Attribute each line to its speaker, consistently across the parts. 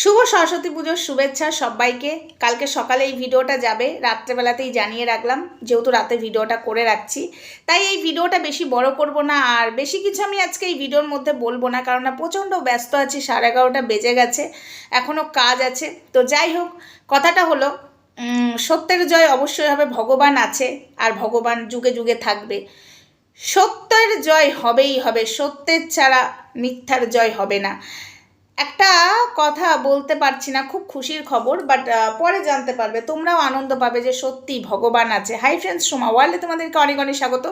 Speaker 1: শুভ সরস্বতী পুজোর শুভেচ্ছা সবাইকে। কালকে সকালে এই ভিডিওটা যাবে, রাত্রেবেলাতেই জানিয়ে রাখলাম, যেহেতু রাতে ভিডিওটা করে রাখছি। তাই এই ভিডিওটা বেশি বড় করব না, আর বেশি কিছু আমি আজকে এই ভিডিওর মধ্যে বলব না, কারণ না প্রচণ্ড ব্যস্ত আছি, সাড়ে এগারোটা বেজে গেছে, এখনও কাজ আছে। তো যাই হোক, কথাটা হলো সত্যের জয় অবশ্যই হবে, ভগবান আছে, আর ভগবান যুগে যুগে থাকবে। সত্যের জয় হবেই হবে, সত্যের ছাড়া মিথ্যার জয় হবে না। একটা কথা বলতে পারছি না, খুব খুশির খবর বাট পরে জানতে পারবে। তোমরাও আনন্দ পাবে যে সত্যি ভগবান আছে। হাই ফ্রেন্ডস সোমা ওয়ার্ল্ডে তোমাদেরকে অনেক অনেক স্বাগত।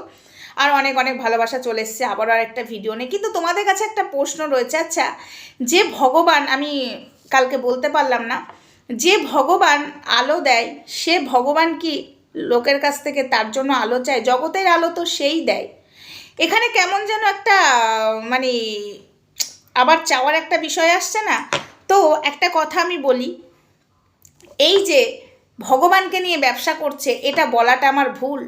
Speaker 1: আর অনেক অনেক ভালোবাসা চলে এসছে আবারও আর একটা ভিডিও নেই কিন্তু তোমাদের কাছে একটা প্রশ্ন রয়েছে আচ্ছা যে ভগবান, আমি কালকে বলতে পারলাম না, যে ভগবান আলো দেয়, সে ভগবান কি লোকের কাছ থেকে তার জন্য আলো চায়? জগতের আলো তো সেই দেয়। এখানে কেমন যেন একটা মানে আবার চাওয়ার একটা বিষয় আসছে না? তো একটা কথা আমি বলি, এই যে ভগবানকে নিয়ে ব্যবসা করছে, এটা বলাটা আমার ভুল।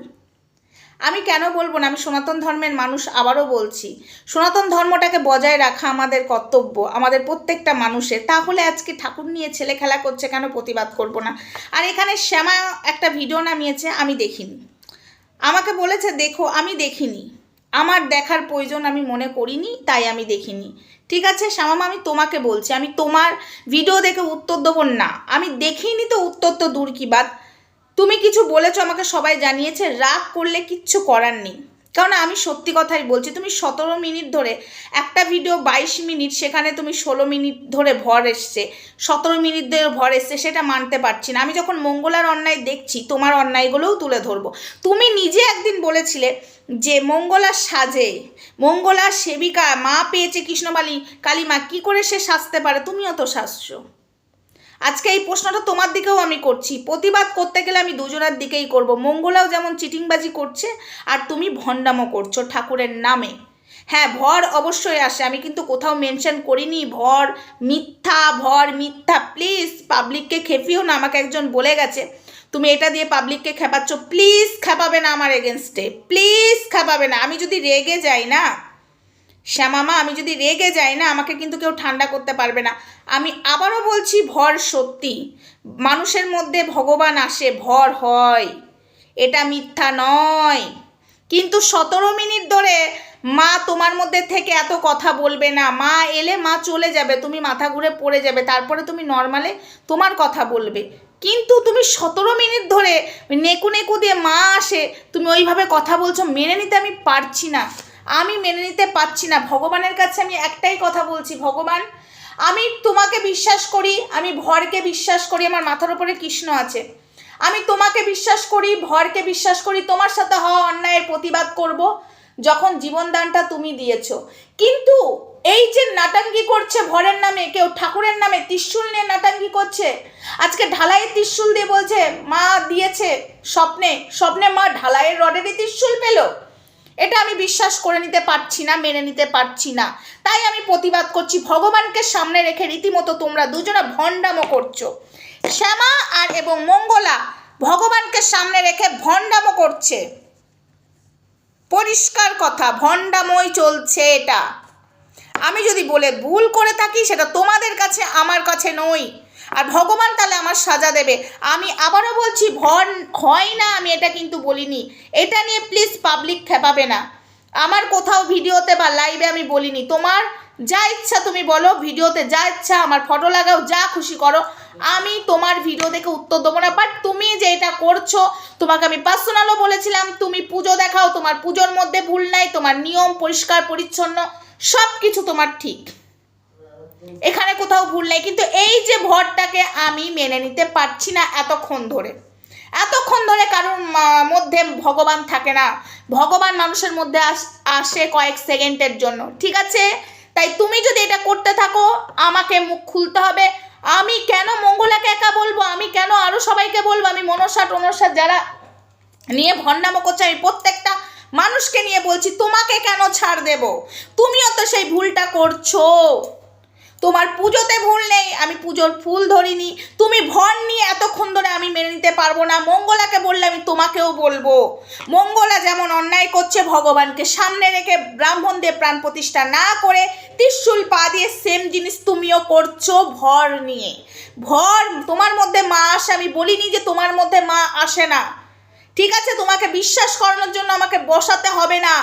Speaker 1: আমি কেন বলব না? আমি সনাতন ধর্মের মানুষ আবারও বলছি, সনাতন ধর্মটাকে বজায় রাখা আমাদের কর্তব্য, আমাদের প্রত্যেকটা মানুষের। তাহলে আজকে ঠাকুর নিয়ে ছেলে খেলা করছে কেন প্রতিবাদ করব না? আর এখানে শ্যামা একটা ভিডিও নামিয়েছে, আমি দেখিনি। আমাকে বলেছে, দেখো, আমি দেখিনি। আমার দেখার প্রয়োজন আমি মনে করিনি, তাই আমি দেখিনি। ঠিক আছে, শ্যামামা, আমি তোমাকে বলছি, আমি তোমার ভিডিও দেখে উত্তর দেবো না। আমি দেখিনি তো উত্তর তো দূর কি বাদ তুমি কিছু বলেছ, আমাকে সবাই জানিয়েছে, রাগ করলে কিচ্ছু করার নেই। কারণ আমি সত্যি কথাই বলছি, তুমি সতেরো মিনিট ধরে, একটা ভিডিও বাইশ মিনিট, সেখানে তুমি ষোলো মিনিট ধরে ভর এসছে, সতেরো মিনিট ধরে ভর এসছে, সেটা মানতে পারছি না। আমি যখন মঙ্গলার অন্যায় দেখছি, তোমার অন্যায়গুলোও তুলে ধরবো। তুমি নিজে একদিন বলেছিলে যে মঙ্গলার সাজে মঙ্গলার সেবিকা, মা পেয়েছে কৃষ্ণবালী কালী মা কী করে সে সাজতে পারে? তুমিও তো সাজছো। আজকে এই প্রশ্নটা তোমার দিকেও আমি করছি। প্রতিবাদ করতে গেলে আমি দুজনের দিকেই করব। মঙ্গলাও যেমন চিটিংবাজি করছে, আর তুমি ভণ্ডামো করছ ঠাকুরের নামে। হ্যাঁ ভর অবশ্যই আসে। আমি কিন্তু কোথাও মেনশন করিনি। ভর মিথ্যা ভর মিথ্যা। প্লিজ পাবলিককে খেপিও না। আমাকে একজন বলে গেছে। তুমি এটা দিয়ে পাবলিককে খেপাচ্ছ প্লিজ খেপাবে না আমার এগেনস্টে প্লিজ খেপাবে না। আমি যদি রেগে যাই না, শ্যামামা, আমি যদি রেগে যাই না, আমাকে কিন্তু কেউ ঠান্ডা করতে পারবে না। আমি আবারও বলছি, ভর সত্যি। মানুষের মধ্যে ভগবান আসে, ভর হয়। এটা মিথ্যা নয়। কিন্তু সতেরো মিনিট ধরে মা তোমার মধ্যে থেকে এত কথা বলবে না। মা এলে মা চলে যাবে, তুমি মাথা ঘুরে পড়ে যাবে। তারপরে তুমি নর্মালে তোমার কথা বলবে। কিন্তু তুমি সতেরো মিনিট ধরে নেকু নেকু দিয়ে মা আসে, তুমি ওইভাবে কথা বলছো, মেনে নিতে আমি পারছি না। আমি মেনে নিতে পারছি না। ভগবানের কাছে আমি একটাই কথা বলছি, ভগবান, আমি তোমাকে বিশ্বাস করি, আমি ভরকে বিশ্বাস করি, আমার মাথার উপরে কৃষ্ণ আছে। আমি তোমাকে বিশ্বাস করি, ভরকে বিশ্বাস করি, তোমার সাথে হওয়া অন্যায়ের প্রতিবাদ করব, যখন জীবনদানটা তুমি দিয়েছ। কিন্তু এই যে নাটাঙ্গি করছে ভরের নামে, কেউ ঠাকুরের নামে ত্রিশূল নিয়ে নাটাঙ্গি করছে। আজকে ঢালাইয়ের ত্রিশূল দিয়ে বলছে, মা দিয়েছে স্বপ্নে স্বপ্নে মা ঢালাইয়ের রডেরই ত্রিশূল পেল। এটা আমি বিশ্বাস করে নিতে পারছি না, মেনে নিতে পারছি না। তাই আমি প্রতিবাদ করছি, ভগবানকে সামনে রেখে রীতিমতো তোমরা দুজনে ভণ্ডামো করছ। শ্যামা আর এবং মঙ্গলা ভগবানকে সামনে রেখে ভণ্ডামো করছে। পরিষ্কার কথা ভণ্ডাময় চলছে এটা। আমি যদি বলে ভুল করে থাকি, সেটা তোমাদের কাছে, আমার কাছে নই আর ভগবান তাহলে আমার সাজা দেবে। আমি আবারও বলছি, ভর হয় না, আমি এটা কিন্তু বলিনি। এটা নিয়ে প্লিজ পাবলিক খেপাবে না। আমার কোথাও ভিডিওতে বা লাইভে আমি বলিনি। তোমার যা ইচ্ছা তুমি বলো, ভিডিওতে যা ইচ্ছা, আমার ফটো লাগাও, যা খুশি করো। আমি তোমার ভিডিও দেখে উত্তর দেবো না বাট তুমি যে এটা করছ, তোমাকে আমি পার্সোনালও বলেছিলাম, তুমি পুজো দেখাও, তোমার পুজোর মধ্যে ভুল নাই, তোমার নিয়ম পরিষ্কার পরিচ্ছন্ন। সব কিছু তোমার ঠিক। এখানে কোথাও ভুল নেই, কিন্তু এই যে ভরটাকে আমি মেনে নিতে পারছি না এতক্ষণ ধরে। এতক্ষণ ধরে কারোর মধ্যে ভগবান থাকে না। ভগবান মানুষের মধ্যে আস- আসে কয়েক সেকেন্ডের জন্য, ঠিক আছে? তাই তুমি যদি এটা করতে থাকো, আমাকে মুখ খুলতে হবে। আমি কেন মঙ্গলাকে একা বলব? আমি কেন আরও সবাইকে বলব? আমি মনসা, টনসা যারা নিয়ে ভণ্ডামো করছে, আমি প্রত্যেকটা মানুষকে নিয়ে বলছি, তোমাকে কেন ছাড় দেব? তুমিও তো সেই ভুলটা করছ। তোমার পুজোতে ভুল নেই, আমি পুজোর ফুল ধরিনি। তুমি ভর নিয়ে এতক্ষণ ধরে আমি মেনে নিতে পারব না। মঙ্গলাকে বললে আমি তোমাকেও বলব। মঙ্গলা যেমন অন্যায় করছে, ভগবানকে সামনে রেখে ব্রাহ্মণদের প্রাণ প্রতিষ্ঠা না করে ত্রিশূল পা দিয়ে সেম জিনিস তুমিও করছ ভর নিয়ে। ভর তোমার মধ্যে মা আসে, আমি বলিনি যে তোমার মধ্যে মা আসে না। ঠিক আছে, তোমাকে বিশ্বাস করানোর জন্য আমাকে বসাতে হবে না।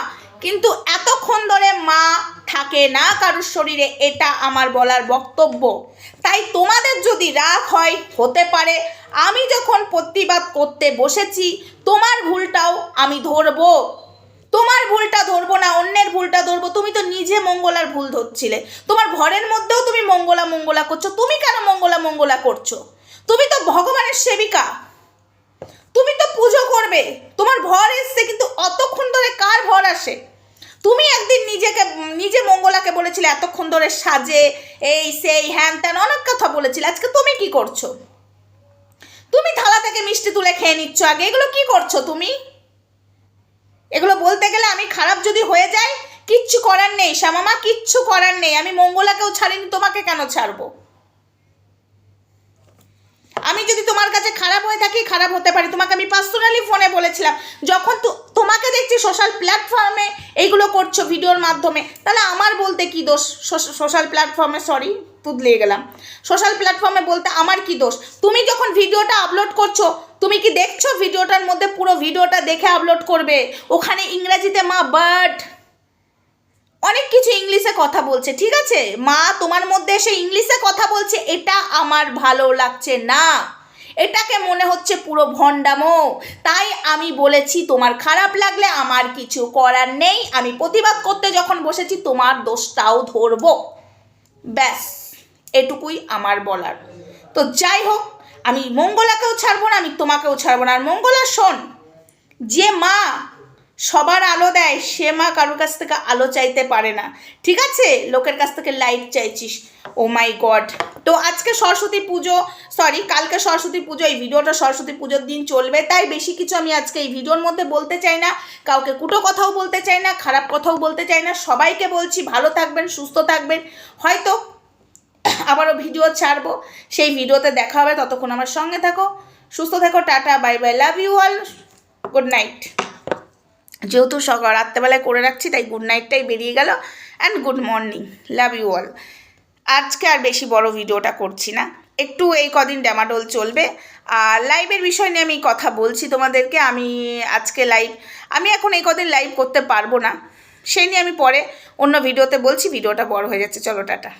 Speaker 1: কিন্তু এতক্ষণ ধরে মা থাকে না কারোর শরীরে, এটা আমার বলার বক্তব্য। তাই তোমাদের যদি রাগ হয়, হতে পারে, আমি যখন প্রতিবাদ করতে বসেছি, তোমার ভুলটাও আমি ধরবো। তোমার ভুলটা ধরবো না, অন্যের ভুলটা ধরবো। তুমি তো নিজে মঙ্গলার ভুল ধরছিলে। তোমার ঘরের মধ্যেও তুমি মঙ্গলা মঙ্গলা করছ। তুমি কেন মঙ্গলা মঙ্গলা করছ? তুমি তো ভগবানের করবে তোমার ভর এসছে, কিন্তু অতক্ষণ ধরে কার ভর আসে? তুমি একদিন নিজেকে, নিজে মঙ্গলাকে বলেছিলে, এতক্ষণ ধরে সাজে, এই, সেই, হ্যান ত্যান, অনেক কথা বলেছিলে, আজকে তুমি কি করছ? তুমি থালা থেকে মিষ্টি তুলে খেয়ে নিচ্ছ আগে, এগুলো কি করছ তুমি? এগুলো বলতে গেলে আমি খারাপ যদি হয়ে যায় কিচ্ছু করার নেই, শ্যামামা, কিচ্ছু করার নেই, আমি মঙ্গলাকেও ছাড়িনি, তোমাকে কেন ছাড়বো? যদি তোমার কাছে খারাপ হয়ে থাকি, খারাপ হতে পারি। তোমাকে আমি পার্সোনালি ফোনে বলেছিলাম, যখন তোমাকে দেখছি সোশ্যাল প্ল্যাটফর্মে এইগুলো করছ ভিডিওর মাধ্যমে, তাহলে আমার বলতে কি দোষ? সোশ্যাল প্ল্যাটফর্মে সরি তুদলিয়ে গেলাম। সোশ্যাল প্ল্যাটফর্মে বলতে আমার কি দোষ? তুমি যখন ভিডিওটা আপলোড করছ, তুমি কি দেখছ ভিডিওটার মধ্যে পুরো ভিডিওটা দেখে আপলোড করবে? ওখানে ইংরেজিতে মা বাট অনেক কিছু ইংলিশে কথা বলছে, ঠিক আছে? মা তোমার মধ্যে এসে ইংলিশে কথা বলছে, এটা আমার ভালো লাগছে না। এটাকে মনে হচ্ছে পুরো ভণ্ডামো। তাই আমি বলেছি, তোমার খারাপ লাগলে আমার কিছু করার নেই। আমি প্রতিবাদ করতে যখন বসেছি, তোমার দোষটাও ধরব। ব্যাস, এটুকুই আমার বলার। তো যাই হোক, আমি মঙ্গলাকেও ছাড়বো না, আমি তোমাকেও ছাড়বো না। আর মঙ্গলা, শোন, যে মা সবার আলো দেয়, সে মা কারোর কাছ থেকে আলো চাইতে পারে না। ঠিক আছে? লোকের কাছ থেকে লাইট চাইছিস। ও মাই গড তো আজকে সরস্বতী পুজো সরি কালকে সরস্বতী পুজো, এই ভিডিওটা সরস্বতী পুজোর দিন চলবে। তাই বেশি কিছু আমি আজকে এই ভিডিওর মধ্যে বলতে চাই না। কাউকে কুটো কথাও বলতে চাই না, খারাপ কথাও বলতে চাই না। সবাইকে বলছি, ভালো থাকবেন, সুস্থ থাকবেন। হয়তো আবারও ভিডিও ছাড়বো। সেই ভিডিওতে দেখা হবে। ততক্ষণ আমার সঙ্গে থাকো। সুস্থ থাকো, tata bye bye love you all good night যেহেতু সকাল রাত্রেবেলায় করে রাখছি, তাই গুড নাইটটাই বেরিয়ে গেল and good morning love you all আজকে আর বেশি বড় ভিডিওটা করছি না। একটু এই কদিন ড্যামাডোল চলবে। আর লাইভের বিষয় নিয়ে আমি কথা বলছি তোমাদেরকে। আমি আজকে লাইভ আমি এখন এই কদিন লাইভ করতে পারব না। সেই নিয়ে আমি পরে অন্য ভিডিওতে বলছি, ভিডিওটা বড় হয়ে যাচ্ছে। চলো, টাটা।